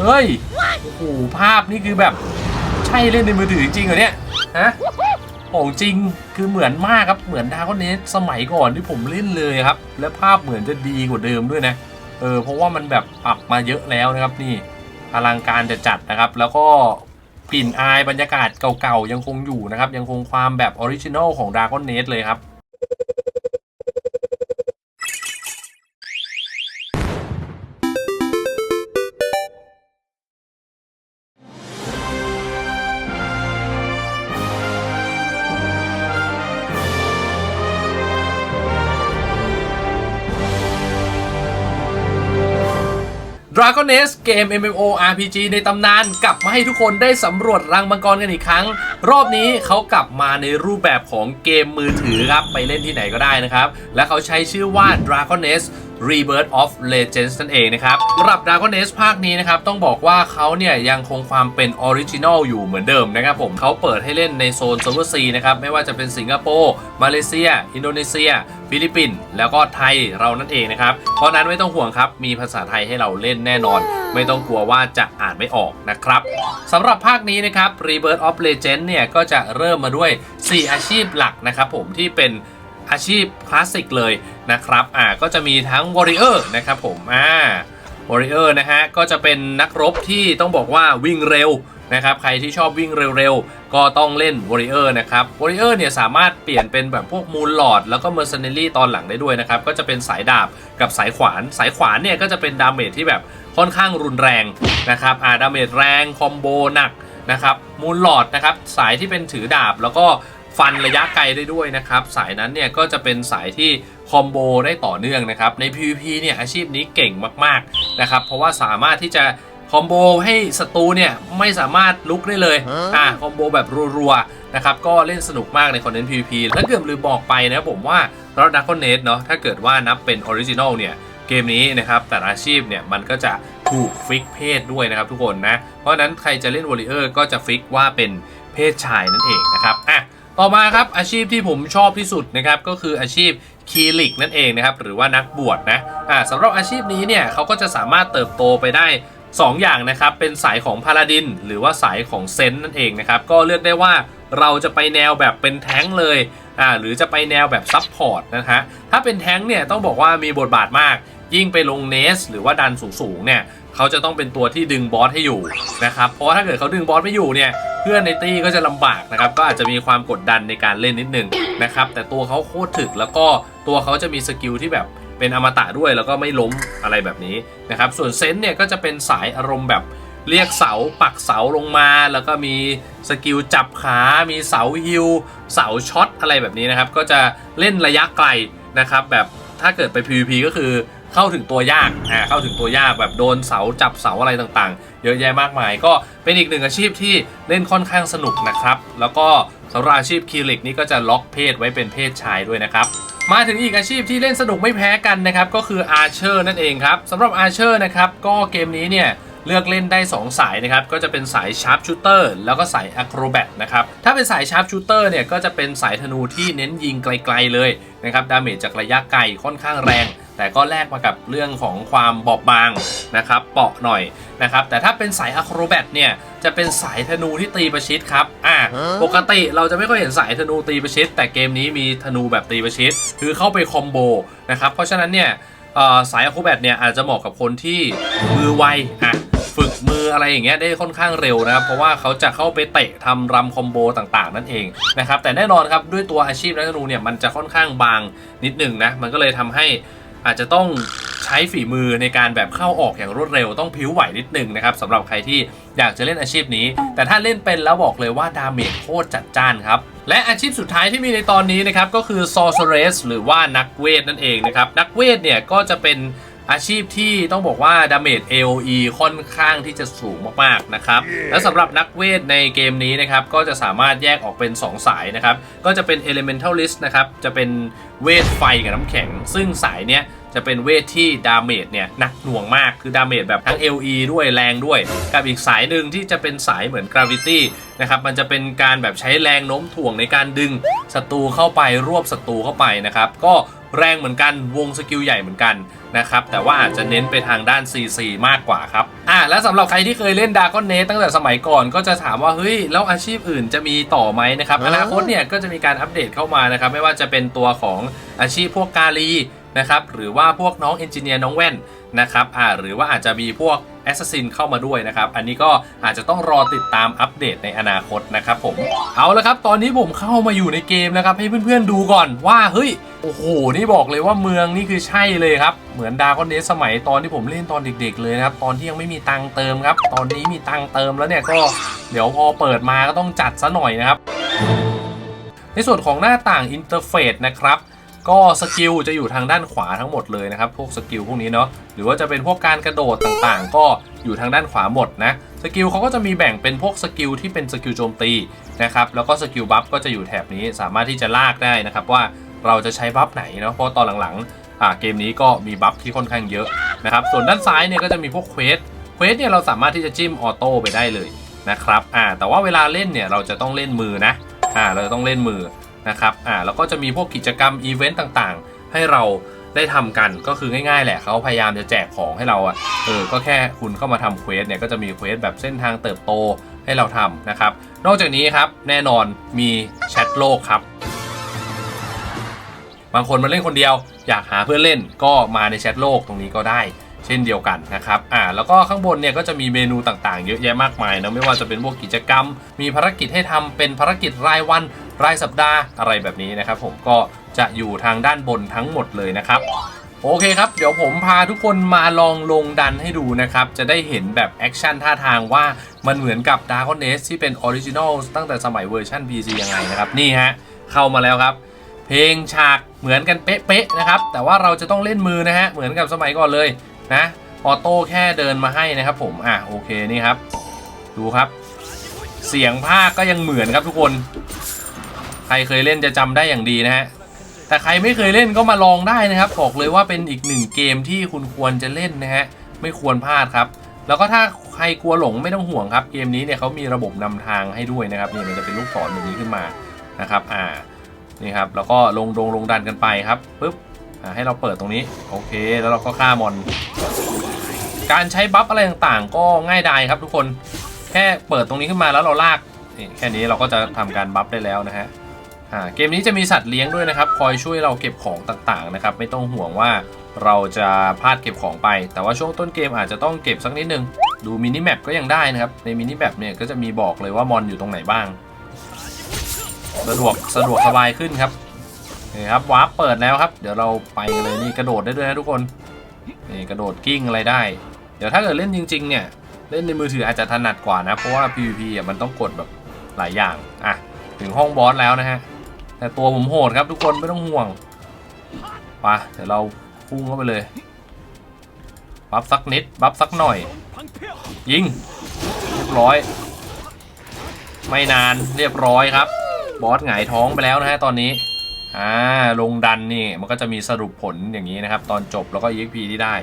เฮ้ย โอ้โห ภาพนี่คือแบบ ใช่เล่นในมือถือจริงเหรอเนี่ย ฮะของจริง คือเหมือนมากครับ เหมือนดาร์กเนสสมัยก่อนที่ผมเล่นเลยครับ และภาพเหมือนจะดีกว่าเดิมด้วยนะ เออ เพราะว่ามันแบบปรับมาเยอะแล้วนะครับนี่ อลังการจะจัดนะครับ แล้วก็กลิ่นอายบรรยากาศเก่าๆ ยังคงอยู่นะครับ ยังคงความแบบออริจินอลของ Dragon n e t เลยครับ Dragon Age เกม MMO RPG ในตำนานกลับมาให้ทุกคนได้สำรวจรังมังกรกันอีกครั้ง รอบนี้เขากลับมาในรูปแบบของเกมมือถือครับ ไปเล่นที่ไหนก็ได้นะครับ และเขาใช้ชื่อว่า Dragon Age Rebirth of Legends นั่นเองนะครับสำหรับ Dragon Nest ภาคนี้นะครับต้องบอกว่าเขาเนี่ยยังคงความเป็นออริจินอลอยู่เหมือนเดิมนะครับผมเขาเปิดให้เล่นในโซนเซ r ร์ e r ซีนะครับไม่ว่าจะเป็นสิงคโปร์มาเลเซีย อินโดนีเซีย ฟิลิปปินส์แล้วก็ไทยเรานั่นเองนะครับ เพราะนั้นไม่ต้องห่วงครับมีภาษาไทยให้เราเล่นแน่นอน ไม่ต้องกลัวว่าจะอ่านไม่ออกนะครับสำหรับภาคนี้นะครับ Rebirth of Legend เนี่ยก็จะเริ่มมาด้วย 4 อาชีพหลักนะครับผมที่เป็น อาชีพคลาสสิกเลยนะครับอ่าก็จะมีทั้ง Warrior นะครับผมอ่า Warrior นะฮะก็จะเป็นนักรบที่ต้องบอกว่าวิ่งเร็วนะครับใครที่ชอบวิ่งเร็วๆ ก็ต้องเล่น Warrior นะครับ Warrior เนี่ยสามารถเปลี่ยนเป็นแบบพวก Moon Lord แล้วก็ Mercenary ตอนหลังได้ด้วยนะครับ ก็จะเป็นสายดาบกับสายขวาน สายขวานเนี่ยก็จะเป็นดาเมจที่แบบค่อนข้างรุนแรงนะครับอ่าดาเมจแรงคอมโบหนักนะครับ Moon Lord นะครับสายที่เป็นถือดาบแล้วก็ ฟันระยะไกลได้ด้วยนะครับ สายนั้นเนี่ยก็จะเป็นสายที่คอมโบได้ต่อเนื่องนะครับ ใน PVP เนี่ยอาชีพนี้เก่งมากๆนะครับ เพราะว่าสามารถที่จะคอมโบให้ศัตรูเนี่ยไม่สามารถลุกได้เลย อ่าคอมโบแบบรัวๆนะครับ ก็เล่นสนุกมากในคอนเทนต์ PVP แล้วเกือบลืมบอกไปนะผมว่าเราดักคอนเนตเนาะถ้าเกิดว่านับเป็นออริจินอลเนี่ยเกมนี้นะครับแต่ละอาชีพเนี่ยมันก็จะถูกฟิกเพศด้วยนะครับทุกคนนะ เพราะฉะนั้นใครจะเล่นวอริเออร์ก็จะฟิกว่าเป็นเพศชายนั่นเองนะครับอะ ต่อมาครับอาชีพที่ผมชอบที่สุดนะครับก็คืออาชีพคีลิกนั่นเองนะครับหรือว่านักบวชนะอ่าสำหรับอาชีพนี้เนี่ยเขาก็จะสามารถเติบโตไปได้ 2 อย่างนะครับเป็นสายของพาลาดิน หรือว่าสายของเซนต์นั่นเองนะครับก็เลือกได้ว่าเราจะไปแนวแบบเป็นแท้งเลยอ่าหรือจะไปแนวแบบซับพอร์ตนะฮะถ้าเป็นแท้งเนี่ยต้องบอกว่ามีบทบาทมาก ยิ่งไปลงเนส หรือว่าดันสูงๆเนี่ยเขาจะต้องเป็นตัวที่ดึงบอสให้อยู่นะครับเพราะว่าถ้าเกิดเขาดึงบอสไม่อยู่เนี่ย พื่อนในตี้ก็จะลำบากนะครับ ก็อาจจะมีความกดดันในการเล่นนิดนึงนะครับ แต่ตัวเขาโคตรถึกแล้วก็ตัวเขาจะมีสกิลที่แบบเป็นอมตะด้วยแล้วก็ไม่ล้มอะไรแบบนี้นะครับ ส่วนเซนต์เนี่ยก็จะเป็นสายอารมณ์แบบเรียกเสาปักเสาลงมา แล้วก็มีสกิลจับขา มีเสาฮิลเสาช็อตอะไรแบบนี้นะครับ ก็จะเล่นระยะไกลนะครับ แบบถ้าเกิดไป PVP ก็คือ เข้าถึงตัวยากอ่าเข้าถึงตัวยากแบบโดนเสาจับเสาอะไรต่างๆ เยอะแยะมากมาย ก็เป็นอีกหนึ่งอาชีพที่เล่นค่อนข้างสนุกนะครับ แล้วก็สำหรับอาชีพคีริกนี่ก็จะล็อกเพศไว้เป็นเพศชายด้วยนะครับมาถึงอีกอาชีพที่เล่นสนุกไม่แพ้กันนะครับก็คืออาร์เชอร์นั่นเองครับสำหรับอาร์เชอร์นะครับก็เกมนี้เนี่ย เลือกเล่นได้ 2 สายนะครับ ก็จะเป็นสายชาร์ปชูเตอร์แล้วก็สายอะโครแบทนะครับ ถ้าเป็นสายชาร์ปชูเตอร์เนี่ย ก็จะเป็นสายธนูที่เน้นยิงไกลๆเลยนะครับ ดาเมจจากระยะไกลค่อนข้างแรง แต่ก็แลกมากับเรื่องของความบอบบางนะครับ เปาะหน่อยนะครับ แต่ถ้าเป็นสายอะโครแบทเนี่ยจะเป็นสายธนูที่ตีประชิดครับ อ่า ปกติเราจะไม่ค่อยเห็นสายธนูตีประชิด แต่เกมนี้มีธนูแบบตีประชิด คือเข้าไปคอมโบนะครับ เพราะฉะนั้นเนี่ยเอ่อสายอะโครแบทเนี่ยอาจจะเหมาะกับคนที่มือไวอะ ฝึกมืออะไรอย่างเงี้ยได้ค่อนข้างเร็วนะครับ เพราะว่าเขาจะเข้าไปเตะทำรำคอมโบต่างๆ นั่นเองนะครับแต่แน่นอนครับด้วยตัวอาชีพนักธนูเนี่ยมันจะค่อนข้างบางนิดหนึ่งนะมันก็เลยทำให้อาจจะต้องใช้ฝีมือในการแบบเข้าออกอย่างรวดเร็วต้องผิวไหวนิดหนึ่งนะครับสำหรับใครที่อยากจะเล่นอาชีพนี้ แต่ถ้าเล่นเป็นแล้วบอกเลยว่าดาเมจโคตรจัดจ้านครับ และอาชีพสุดท้ายที่มีในตอนนี้นะครับก็คือ sorceress หรือว่านักเวทนั่นเองนะครับนักเวทเนี่ยก็จะเป็น อาชีพที่ต้องบอกว่าดาเมจ AOE ค่อนข้างที่จะสูงมากๆนะครับ และสำหรับนักเวทในเกมนี้นะครับ ก็จะสามารถแยกออกเป็น 2 สายนะครับ ก็จะเป็น Elementalist นะครับ จะเป็นเวทไฟกับน้ำแข็ง ซึ่งสายเนี้ยจะเป็นเวทที่ดาเมจเนี่ยหนักหน่วงมากคือดาเมจแบบทั้ง LE ด้วยแรงด้วย กับอีกสายหนึ่งที่จะเป็นสายเหมือน Gravity นะครับมันจะเป็นการแบบใช้แรงโน้มถ่วงในการดึงศัตรูเข้าไปรวบศัตรูเข้าไปนะครับ ก็ แรงเหมือนกันวงสกิลใหญ่เหมือนกันนะครับแต่ว่าอาจจะเน้นไปทางด้าน CC มากกว่าครับอ่าและสำหรับใครที่เคยเล่นดากอนเนตั้งแต่สมัยก่อนก็จะถามว่าเฮ้ยแล้วอาชีพอื่นจะมีต่อไหมนะครับอนาคตเนี่ยก็จะมีการอัปเดตเข้ามานะครับไม่ว่าจะเป็นตัวของอาชีพพวกกาลีนะครับหรือว่าพวกน้องเอนจิเนียร์น้องแว่นนะครับอ่าหรือว่าอาจจะมีพวก แอสซัสซินเข้ามาด้วยนะครับ อันนี้ก็อาจจะต้องรอติดตามอัปเดตในอนาคตนะครับผม เอาละครับ ตอนนี้ผมเข้ามาอยู่ในเกมนะครับ ให้เพื่อนๆดูก่อนว่าเฮ้ย โอ้โห นี่บอกเลยว่าเมืองนี่คือใช่เลยครับ เหมือนดาร์กอนเนสสมัยตอนที่ผมเล่นตอนเด็ก ๆ เลยนะครับ ตอนที่ยังไม่มีตังเติมครับ ตอนนี้มีตังเติมแล้วเนี่ยก็เดี๋ยวพอเปิดมาก็ต้องจัดซะหน่อยนะครับในส่วนของหน้าต่างอินเทอร์เฟซนะครับ ก็สกิลจะอยู่ทางด้านขวาทั้งหมดเลยนะครับพวกสกิลพวกนี้เนาะหรือว่าจะเป็นพวกการกระโดดต่างๆ ก็อยู่ทางด้านขวาหมดนะสกิลเขาก็จะมีแบ่งเป็นพวกสกิลที่เป็นสกิลโจมตีนะครับแล้วก็สกิลบัฟก็จะอยู่แถบนี้สามารถที่จะลากได้นะครับว่าเราจะใช้บัฟไหนเนาะเพราะตอนหลังๆเกมนี้ก็มีบัฟที่ค่อนข้างเยอะนะครับส่วนด้านซ้ายเนี่ยก็จะมีพวกเควสเควสเนี่ยเราสามารถที่จะจิ้มออโต้ไปได้เลยนะครับอ่าแต่ว่าเวลาเล่นเนี่ยเราจะต้องเล่นมือนะอ่าเราจะต้องเล่นมือ นะครับอ่าแล้วก็จะมีพวกกิจกรรมอีเวนต์ต่างๆ ให้เราได้ทำกันก็คือง่ายๆแหละเขาพยายามจะแจกของให้เราอะเออก็แค่คุณเข้ามาทำเควสเนี่ยก็จะมีเควสแบบเส้นทางเติบโตให้เราทำนะครับ นอกจากนี้ครับแน่นอนมีแชทโลกครับ บางคนมาเล่นคนเดียว อยากหาเพื่อนเล่นก็มาในแชทโลกตรงนี้ก็ได้ เช่นเดียวกันนะครับอ่าแล้วก็ข้างบนเนี่ยก็จะมีเมนูต่างๆ เยอะแยะมากมายนะไม่ว่าจะเป็นพวกกิจกรรม มีภารกิจให้ทำเป็นภารกิจรายวัน รายสัปดาห์อะไรแบบนี้นะครับ ผมก็จะอยู่ทางด้านบนทั้งหมดเลยนะครับโอเคครับเดี๋ยวผมพาทุกคนมาลองลงดันให้ดูนะครับ จะได้เห็นแบบแอคชั่นท่าทางว่ามันเหมือนกับ Dark n e s ที่เป็นออริจินอลตั้งแต่สมัยเวอร์ชัน PC ยังไงนะครับ นี่ฮะ เข้ามาแล้วครับ เพลงฉากเหมือนกันเป๊ะๆนะครับ แต่ว่าเราจะต้องเล่นมือนะฮะ เหมือนกับสมัยก่อนเลยนะออโต้แค่เดินมาให้นะครับผม อะโอเคนี่ครับ ดูครับ เสียงภาคก็ยังเหมือนครับทุกคน ใครเคยเล่นจะจำได้อย่างดีนะฮะแต่ใครไม่เคยเล่นก็มาลองได้นะครับบอกเลยว่าเป็นอีกหนึ่งเกมที่คุณควรจะเล่นนะฮะไม่ควรพลาดครับ แล้วก็ถ้าใครกลัวหลงไม่ต้องห่วงครับ เกมนี้เนี่ยเขามีระบบนำทางให้ด้วยนะครับนี่มันจะเป็นลูกศรแบบนี้ขึ้นมานะครับอ่านี่ครับแล้วก็ลงดงลงดันกันไปครับปึ๊บอ่าให้เราเปิดตรงนี้โอเค แล้วเราก็ฆ่ามอน การใช้บัฟอะไรต่างๆ ก็ง่ายดายครับทุกคนแค่เปิดตรงนี้ขึ้นมาแล้วเราลากนี่แค่นี้เราก็จะทำการบัฟได้แล้วนะฮะ อ่าเกมนี้จะมีสัตว์เลี้ยงด้วยนะครับ คอยช่วยเราเก็บของต่างๆนะครับ ไม่ต้องห่วงว่าเราจะพลาดเก็บของไป แต่ว่าช่วงต้นเกมอาจจะต้องเก็บสักนิดนึง ดูมินิแมปก็ยังได้นะครับ ในมินิแมปเนี่ยก็จะมีบอกเลยว่ามอนอยู่ตรงไหนบ้าง สะดวกสะดวกสบายขึ้นครับนี่ครับวาร์ปเปิดแล้วครับ เดี๋ยวเราไปกันเลยนี่กระโดดได้ด้วยนะทุกคนนี่กระโดดกิ้งอะไรได้ เดี๋ยวถ้าเกิดเล่นจริง ๆ เนี่ยเล่นในมือถืออาจจะถนัดกว่านะ เพราะว่า PVP อะมันต้องกดแบบหลายอย่างอะถึงห้องบอสแล้วนะฮะ แต่ตัวผมโหดครับทุกคนไม่ต้องห่วงปะเดี๋ยวเราพุ่งเข้าไปเลย บัฟสักนิด บัฟสักหน่อย ยิง เรียบร้อย ไม่นานเรียบร้อยครับ บอสหงายท้องไปแล้วนะฮะตอนนี้ อ่า ลงดันนี่ มันก็จะมีสรุปผลอย่างนี้นะครับ ตอนจบแล้วก็ EXP ที่ได้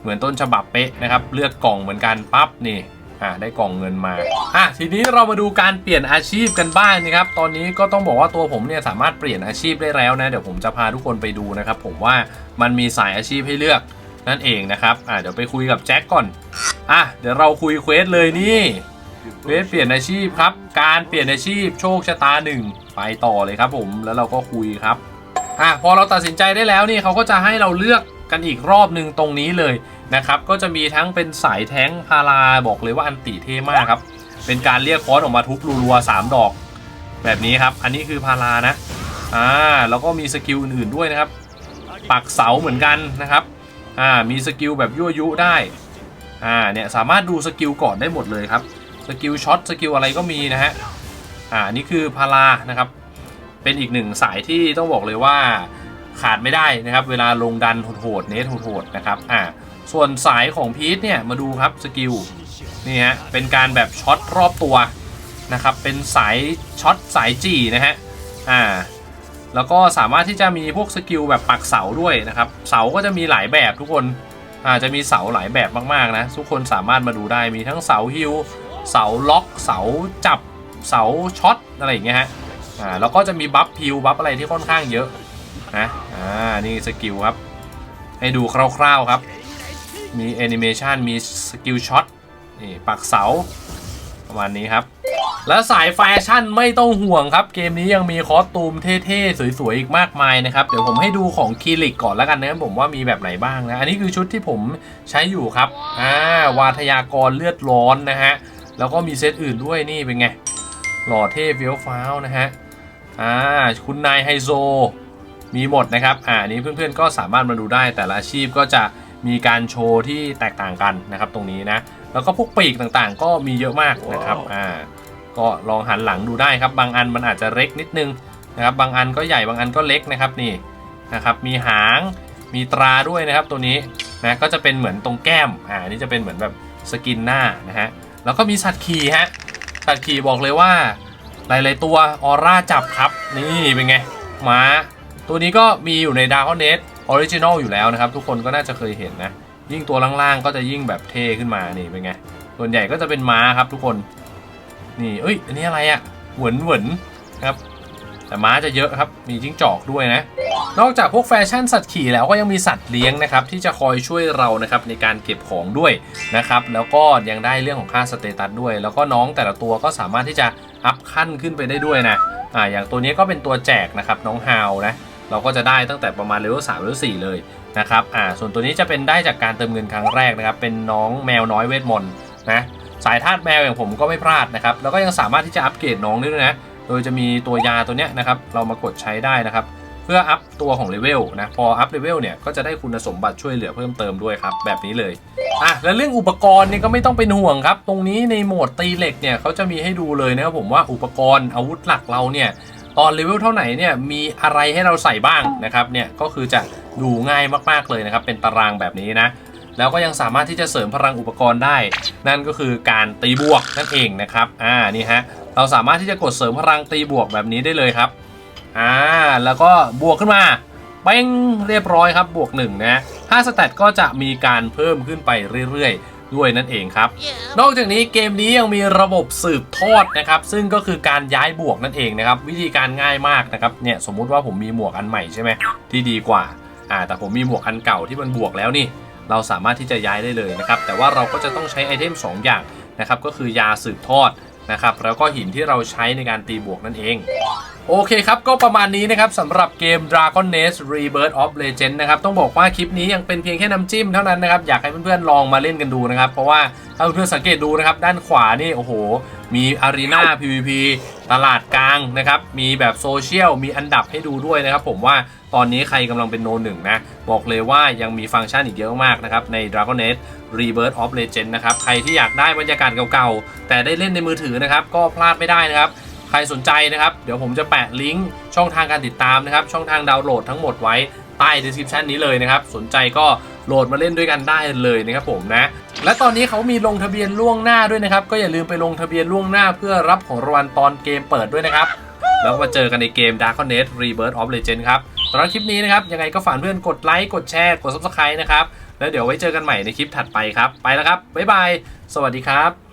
เหมือนต้นฉบับเป๊ะนะครับ เลือกกล่องเหมือนกันปั๊บนี่ อ่าได้กล่องเงินมาอะทีนี้เรามาดูการเปลี่ยนอาชีพกันบ้างนะครับ ตอนนี้ก็ต้องบอกว่าตัวผมเนี่ยสามารถเปลี่ยนอาชีพได้แล้วนะเดี๋ยวผมจะพาทุกคนไปดูนะครับผมว่ามันมีสายอาชีพให้เลือกนั่นเองนะครับอ่าเดี๋ยวไปคุยกับแจ็คก่อนอะเดี๋ยวเราคุยเควสเลยนี่เควสเปลี่ยนอาชีพครับ การเปลี่ยนอาชีพโชคชะตาหนึ่งไปต่อเลยครับผมแล้วเราก็คุยครับอะพอเราตัดสินใจได้แล้วนี่เขาก็จะให้เราเลือกกันอีกรอบหนึ่งตรงนี้เลย นะครับก็จะมีทั้งเป็นสายแท้งพาราบอกเลยว่าอันติเท่มากครับ เป็นการเรียกคอสออกมาทุบรัวๆสามดอก แบบนี้ครับ อันนี้คือพารานะอ่าแล้วก็มีสกิลอื่นๆด้วยนะครับ ปักเสาเหมือนกันนะครับอ่ามีสกิลแบบยั่วยุได้อ่าเนี่ยสามารถดูสกิลก่อนได้หมดเลยครับสกิลช็อตสกิลอะไรก็มีนะฮะอ่านี่คือพารานะครับ เป็นอีกหนึ่งสายที่ต้องบอกเลยว่า ขาดไม่ได้นะครับ เวลาลงดันโหดๆเนทโหดๆนะครับอ่าส่วนสายของพีทเนี่ยมาดูครับสกิลนี่ฮะเป็นการแบบช็อตรอบตัวนะครับเป็นสายช็อตสายจีนะฮะอ่าแล้วก็สามารถที่จะมีพวกสกิลแบบปักเสาด้วยนะครับเสาก็จะมีหลายแบบทุกคนอาจจะมีเสาหลายแบบมากๆนะทุกคนสามารถมาดูได้มีทั้งเสาฮิลเสาล็อกเสาจับเสาช็อตอะไรอย่างเงี้ยฮะอ่าแล้วก็จะมีบัฟพิวบัฟอะไรที่ค่อนข้างเยอะ นะอ่านี่สกิลครับ ให้ดูคร่าวๆครับ มีแอนิเมชันมีสกิลช็อตนี่ปักเสา ประมาณนี้ครับ แล้วสายแฟชั่นไม่ต้องห่วงครับ เกมนี้ยังมีคอสตูมเท่ๆ สวยๆ อีกมากมายนะครับ เดี๋ยวผมให้ดูของคีริกก่อนแล้วกันนะผมว่ามีแบบไหนบ้างนะ อันนี้คือชุดที่ผมใช้อยู่ครับอ่าวาทยากรเลือดร้อนนะฮะ แล้วก็มีเซตอื่นด้วยนี่เป็นไง หล่อเท่เฟี้ยวฟ้าวนะฮะอ่าคุณนายไฮโซ มีหมดนะครับ อ่าอันนี้เพื่อนๆก็สามารถมาดูได้แต่ละอาชีพก็จะมีการโชว์ที่แตกต่างกันนะครับตรงนี้นะ แล้วก็พวกปีกต่างๆ ก็มีเยอะมากนะครับ อ่า ก็ลองหันหลังดูได้ครับ บางอันมันอาจจะเล็กนิดนึงนะครับ บางอันก็ใหญ่ บางอันก็เล็กนะครับนี่นะครับ มีหาง มีตราด้วยนะครับตัวนี้นะ ก็จะเป็นเหมือนตรงแก้ม อ่าอันนี่จะเป็นเหมือนแบบสกินหน้านะฮะ แล้วก็มีสัตว์ขี่ฮะ สัตว์ขี่บอกเลยว่าหลายๆตัวออร่าจับครับ นี่เป็นไง ม้า ตัวนี้ก็มีอยู่ใน d a r k n e t Original อยู่แล้วนะครับ ทุกคนก็น่าจะเคยเห็นนะ ยิ่งตัวล่างๆก็จะยิ่งแบบเท่ขึ้นมานี่เป็นไง ส่วนใหญ่ก็จะเป็นม้าครับทุกคน นี่เอ้ยอันนี้อะไรอะ่ะหวนหวนครับ แต่ม้าจะเยอะครับมีจิ้งจอกด้วยนะ นอกจากพวกแฟชั่นสัตว์ขี่แล้วก็ยังมีสัตว์เลี้ยงนะครับ ที่จะคอยช่วยเรานะครับในการเก็บของด้วยนะครับ แล้วก็ยังได้เรื่องของค่าสเตตัสด้วย แล้วก็น้องแต่ละตัวก็สามารถที่จะอัพขั้นขึ้นไปได้ด้วยนะอ่าอย่างตัวนี้ก็เป็นตัวแจกนะครับน้องฮาวนะ เราก็จะได้ตั้งแต่ประมาณเลเวล3เลเวล4เลยนะครับอ่าส่วนตัวนี้จะเป็นได้จากการเติมเงินครั้งแรกนะครับ เป็นน้องแมวน้อยเวทมนต์นะสายธาตุแมวอย่างผมก็ไม่พลาดนะครับ แล้วก็ยังสามารถที่จะอัปเกรดน้องได้ด้วยนะ โดยจะมีตัวยาตัวเนี้ยนะครับ เรามากดใช้ได้นะครับ เพื่ออัพตัวของเลเวลนะ พออัพเลเวลเนี่ยก็จะได้คุณสมบัติช่วยเหลือเพิ่มเติมด้วยครับ แบบนี้เลย อะ แล้วเรื่องอุปกรณ์เนี่ยก็ไม่ต้องเป็นห่วงครับ ตรงนี้ในโหมดตีเหล็กเนี่ยเขาจะมีให้ดูเลยนะครับผมว่าอุปกรณ์อาวุธหลักเราเนี่ย ตอนเลเวลเท่าไหร่เนี่ยมีอะไรให้เราใส่บ้างนะครับเนี่ยก็คือจะดูง่ายมากๆเลยนะครับเป็นตารางแบบนี้นะแล้วก็ยังสามารถที่จะเสริมพลังอุปกรณ์ได้ นั่นก็คือการตีบวกนั่นเองนะครับอ่านี่ฮะเราสามารถที่จะกดเสริมพลังตีบวกแบบนี้ได้เลยครับอ่าแล้วก็บวกขึ้นมาเป้งเรียบร้อยครับบวก1นะห้าสแตทก็จะมีการเพิ่มขึ้นไปเรื่อยๆ ด้วยนั่นเองครับ นอกจากนี้เกมนี้ยังมีระบบสืบทอดนะครับ ซึ่งก็คือการย้ายบวกนั่นเองนะครับ วิธีการง่ายมากนะครับเนี่ยสมมุติว่าผมมีหมวกอันใหม่ใช่ไหมที่ดีกว่าอ่าแต่ผมมีหมวกอันเก่าที่มันบวกแล้วนี่ เราสามารถที่จะย้ายได้เลยนะครับแต่ว่าเราก็จะต้องใช้ไอเทม2 อย่างนะครับก็คือยาสืบทอด นะครับแล้วก็หินที่เราใช้ในการตีบวกนั่นเอง โอเคครับ ก็ประมาณนี้นะครับสำหรับเกม Dragon Nest Rebirth of Legend นะครับต้องบอกว่าคลิปนี้ยังเป็นเพียงแค่น้ำจิ้มเท่านั้นนะครับอยากให้เพื่อนๆลองมาเล่นกันดูนะครับเพราะว่าถ้าเพื่อนๆสังเกตดูนะครับด้านขวานี่โอ้โห มีอารีนา PVP ตลาดกลางนะครับ มีแบบโซเชียล มีอันดับให้ดูด้วยนะครับ ผมว่าตอนนี้ใครกำลังเป็นโนหนึ่งนะ บอกเลยว่ายังมีฟังก์ชันอีกเยอะมากนะครับ ใน Dragon Nest Rebirth of Legend นะครับ ใครที่อยากได้บรรยากาศเก่าๆ แต่ได้เล่นในมือถือนะครับ ก็พลาดไม่ได้นะครับใครสนใจนะครับ เดี๋ยวผมจะแปะลิงก์ช่องทางการติดตามนะครับ ช่องทางดาวน์โหลดทั้งหมดไว้ใต้ description นี้เลยนะครับ สนใจก็ โหลดมาเล่นด้วยกันได้เลยนะครับผมนะ และตอนนี้เขามีลงทะเบียนล่วงหน้าด้วยนะครับ ก็อย่าลืมไปลงทะเบียนล่วงหน้าเพื่อรับของรางวัลตอนเกมเปิดด้วยนะครับ แล้วมาเจอกันในเกม Dark n e t Rebirth of Legend ครับสำหรับคลิปนี้นะครับยังไงก็ฝากเพื่อนกดไลค์กดแชร์กด Subscribe นะครับแล้วเดี๋ยวไว้เจอกันใหม่ในคลิปถัดไปครับ ไปแล้วครับบ๊ายบาย สวัสดีครับ